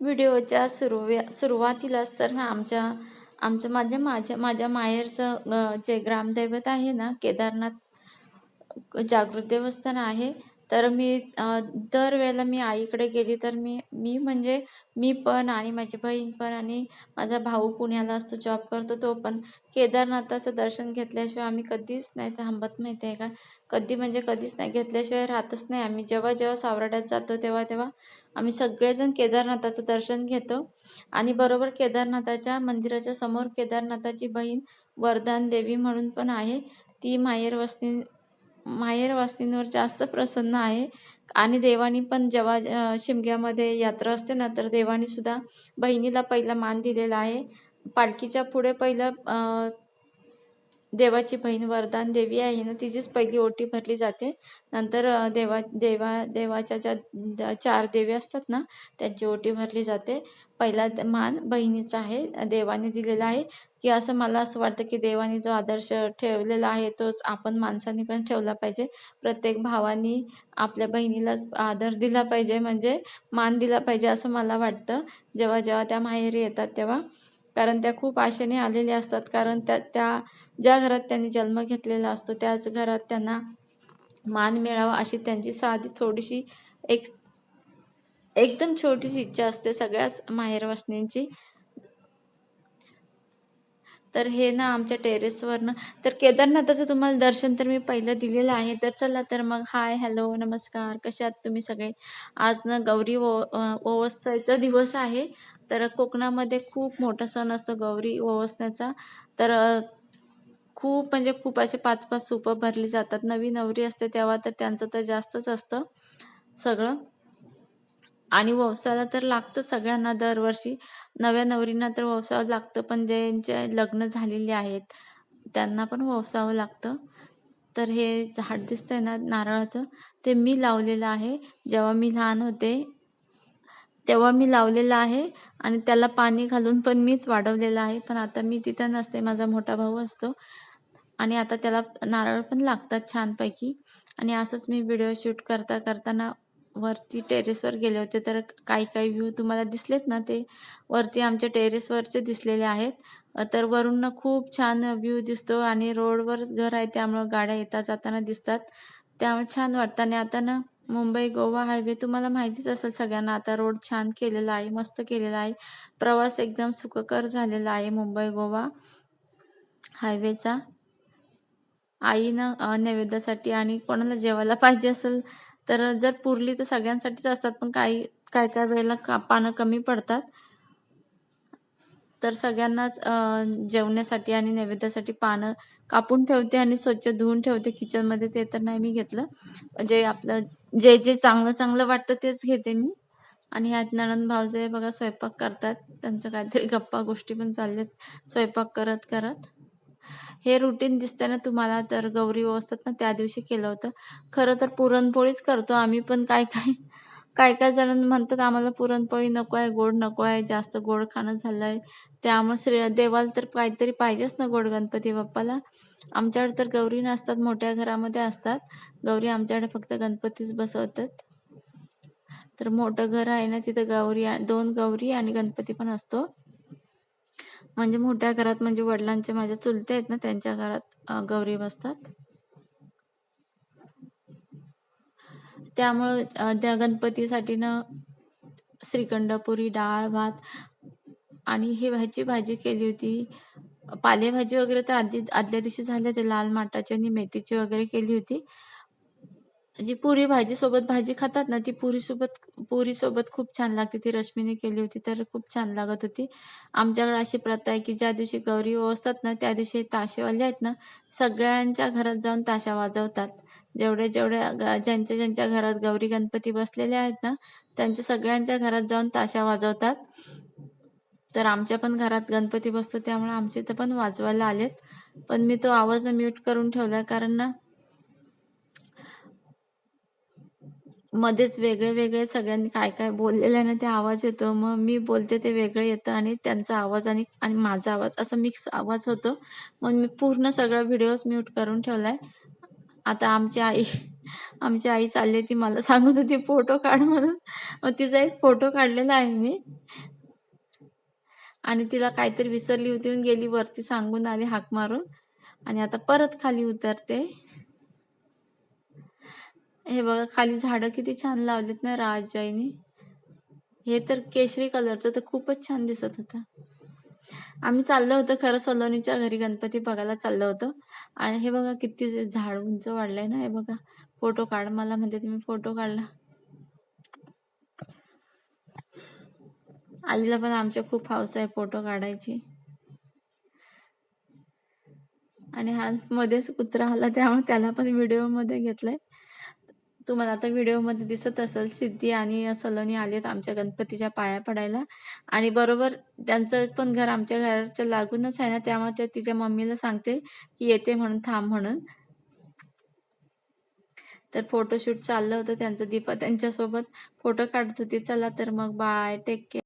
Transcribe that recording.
व्हिडिओच्या सुरुव्या सुरुवातीलाच तर ना आमच्या आमच्या माझ्या माझ्या माझ्या माहेरचं जे ग्रामदैवत आहे ना केदारनाथ जागृत देवस्थान आहे. तर मी दरवेळेला मी आईकडे गेली तर मी मी म्हणजे मी पण आणि माझी बहीण पण आणि माझा भाऊ पुण्याला असतो जॉब करतो तो पण. केदारनाथाचं दर्शन घेतल्याशिवाय आम्ही कधीच नाही थांबत माहिती आहे का? कधी म्हणजे कधीच नाही घेतल्याशिवाय राहतच नाही आम्ही. जेव्हा जेव्हा सावराड्यात जातो तेव्हा तेव्हा आम्ही सगळेजण केदारनाथाचं दर्शन घेतो. आणि बरोबर केदारनाथाच्या मंदिराच्या समोर केदारनाथाची बहीण वरदान देवी म्हणून पण आहे. ती माहेर वसनी माहेर वासनींवर जास्त प्रसन्न आहे. आणि देवानी पण जेव्हा शिमग्यामध्ये यात्रा असते ना तर देवानी सुद्धा बहिणीला पहिला मान दिलेला आहे. पालखीच्या पुढे पहिलं देवाची बहीण वरदान देवी आहे. ना तिचीच पहिली ओटी भरली जाते. नंतर देवा देवा देवाच्या ज्या द- चार देवी असतात ना त्यांची ओटी भरली जाते. पहिला मान बहिणीचा आहे देवाने दिलेला आहे. की असं मला असं वाटतं की देवाने जो आदर्श ठेवलेला आहे तोच आपण माणसांनी पण ठेवला पाहिजे. प्रत्येक भावानी आपल्या बहिणीलाच आदर दिला पाहिजे. म्हणजे मान दिला पाहिजे असं मला वाटतं. जेव्हा जेव्हा त्या माहेरी येतात तेव्हा. कारण त्या खूप आशेने आलेल्या असतात. कारण त्या त्या ज्या घरात त्यांनी जन्म घेतलेला असतो त्याच घरात त्यांना मान मिळावा अशी त्यांची साधी थोडीशी एक एकदम छोटीशी इच्छा असते सगळ्याच माहेरवासिनींची. तर हे ना आमच्या टेरेसवरनं तर केदारनाथाचं तुम्हाला दर्शन तर मी पहिलं दिलेलं आहे तर चला तर मग हाय हॅलो नमस्कार कसे आहात तुम्ही सगळे? आज ना गौरी ओ अं, दिवस आहे तर कोकणामध्ये खूप मोठा सण असतो गौरी ओवसण्याचा तर खूप म्हणजे खूप असे पाच पाच सूपं भरली जातात नवी नवरी असते तेव्हा तर त्यांचं तर जास्तच असतं सगळं आणि वसाला तर लागतं सगळ्यांना दरवर्षी. नव्या नवरींना तर वसावं लागतं पण ज्यांचे लग्न झालेले आहेत त्यांना पण ववसावं लागतं. तर हे झाड दिसतंय ना नारळाचं. ते मी लावलेलं आहे. जेव्हा मी लहान होते तेव्हा मी लावलेलं आहे आणि त्याला पाणी घालून पण मीच वाढवलेलं आहे. पण आता मी तिथं नसते. माझा मोठा भाऊ असतो. आणि आता त्याला नारळ पण लागतात छानपैकी. आणि असंच मी व्हिडिओ शूट करता करताना वरती टेरेसवर गेले होते तर काही काही व्ह्यू तुम्हाला दिसलेत ना ते? वरती आमच्या टेरेसवरचे दिसलेले आहेत. तर वरून खूप छान व्ह्यू दिसतो आणि रोडवरच घर आहे त्यामुळं गाड्या येता जाताना दिसतात. त्यामुळे छान वाटतं. आणि आता ना मुंबई गोवा हायवे तुम्हाला माहितीच असेल सगळ्यांना आता रोड छान केलेला आहे मस्त केलेला आहे. प्रवास एकदम सुखकर झालेला आहे मुंबई गोवा हायवेचा आईनं नैवेद्यासाठी आणि कोणाला जेवायला पाहिजे असेल तर जर पुरली तर सगळ्यांसाठीच असतात पण काही काय काय वेळेला का पानं कमी पडतात. तर सगळ्यांनाच जेवण्यासाठी आणि नैवेद्यासाठी पानं कापून ठेवते आणि स्वच्छ धुवून ठेवते किचनमध्ये ते तर नाही मी घेतलं. जे आपलं जे जे चांगलं चांगलं वाटतं तेच घेते मी. आणि ह्यात नणंद भावजे बघा स्वयंपाक करतात. त्यांचं काहीतरी गप्पा गोष्टी पण चालल्यात. स्वयंपाक करत करत हे रुटीन दिसतंय ना तुम्हाला तर गौरी असतात ना त्या दिवशी केलं होतं. खरं तर पुरणपोळीच करतो आम्ही पण काय काय काय काय जण म्हणतात आम्हाला पुरणपोळी नको आहे गोड नको आहे जास्त गोड खाणं झालंय. त्यामुळे श्री देवाला तर काहीतरी पाहिजेच ना गोड गणपती बाप्पाला. आमच्याकडे तर गौरी नसतात मोठ्या घरामध्ये असतात. गौरी आमच्याकडे फक्त गणपतीच बसवतात. तर मोठं घर आहे ना तिथं गौरी दोन गौरी आणि गणपती पण असतो. म्हणजे मोठ्या घरात म्हणजे वडिलांचे माझ्या चुलते आहेत ना त्यांच्या घरात गौरी बसतात. त्यामुळं त्या गणपतीसाठी ना श्रीखंड पुरी डाळ भात आणि हे ह्याची भाजी केली होती. पालेभाजी वगैरे तर आधी आदल्या दिवशी झाल्या ते लाल माटाची आणि मेथीची वगैरे केली होती. जी पुरी भाजी सोबत भाजी खातात ना ती पुरी सोबत पुरी सोबत खूप छान लागते. ती रश्मीने केली होती तर खूप छान लागत होती. आमच्याकडे अशी प्रथा आहे की ज्या दिवशी गौरी असतात ना त्या दिवशी ताशेवाले आहेत ना सगळ्यांच्या घरात जाऊन ताशा वाजवतात. जेवढे जेवढ्या ग- ज्यांच्या ज्यांच्या घरात गौरी गणपती बसलेले आहेत ना त्यांच्या सगळ्यांच्या घरात जाऊन ताशा वाजवतात. तर आमच्या पण घरात गणपती बसतो त्यामुळे आमच्या इथं पण वाजवायला आलेत. पण मी तो आवाज म्यूट करून ठेवला कारण ना मध्येच वेगळे वेगळे सगळ्यांनी काय काय बोललेलं आहे ना ते आवाज येतो. मग मी बोलते ते वेगळं येतं आणि त्यांचा आवाज आणि आणि माझा आवाज असा मिक्स आवाज होतो. मग मी पूर्ण सगळा व्हिडिओज म्यूट करून ठेवलाय. आता आमची आई आमची आई चालली ती मला सांगत होती फोटो काढ म्हणून. मग तिचा एक फोटो काढलेला आहे मी. आणि तिला काहीतरी विसरली होती म्हणून गेली वरती सांगून आली हाक मारून. आणि आता परत खाली उतरते. हे बघा खाली झाडं किती छान लावलीत ना राजाईने हे तर केशरी कलरचं तर खूपच छान दिसत होतं. आम्ही चाललो होतो खरं सलोनीच्या घरी गणपती बघायला चाललो होतो. आणि हे बघा किती झाड उंच वाढलंय ना हे बघा. फोटो काढ मला म्हणते तुम्ही फोटो काढला आलीला पण आमच्या खूप हौस आहे फोटो काढायची. आणि हा मध्येच कुत्रा आला त्यामुळे त्याला पण व्हिडिओमध्ये घेतलाय. तुम्हाला आता व्हिडिओमध्ये दिसत असेल सिद्धी आणि सलोनी आलेत आमच्या गणपतीच्या पाया पडायला. आणि बरोबर त्यांचं पण घर आमच्या घराच्या लागूनच आहे ना त्यामुळे त्या तिच्या मम्मीला सांगते की येते म्हणून थांब म्हणून. तर फोटोशूट चाललं होतं त्यांचं दीपा त्यांच्यासोबत. फोटो काढत होती चला तर मग बाय टेक केअर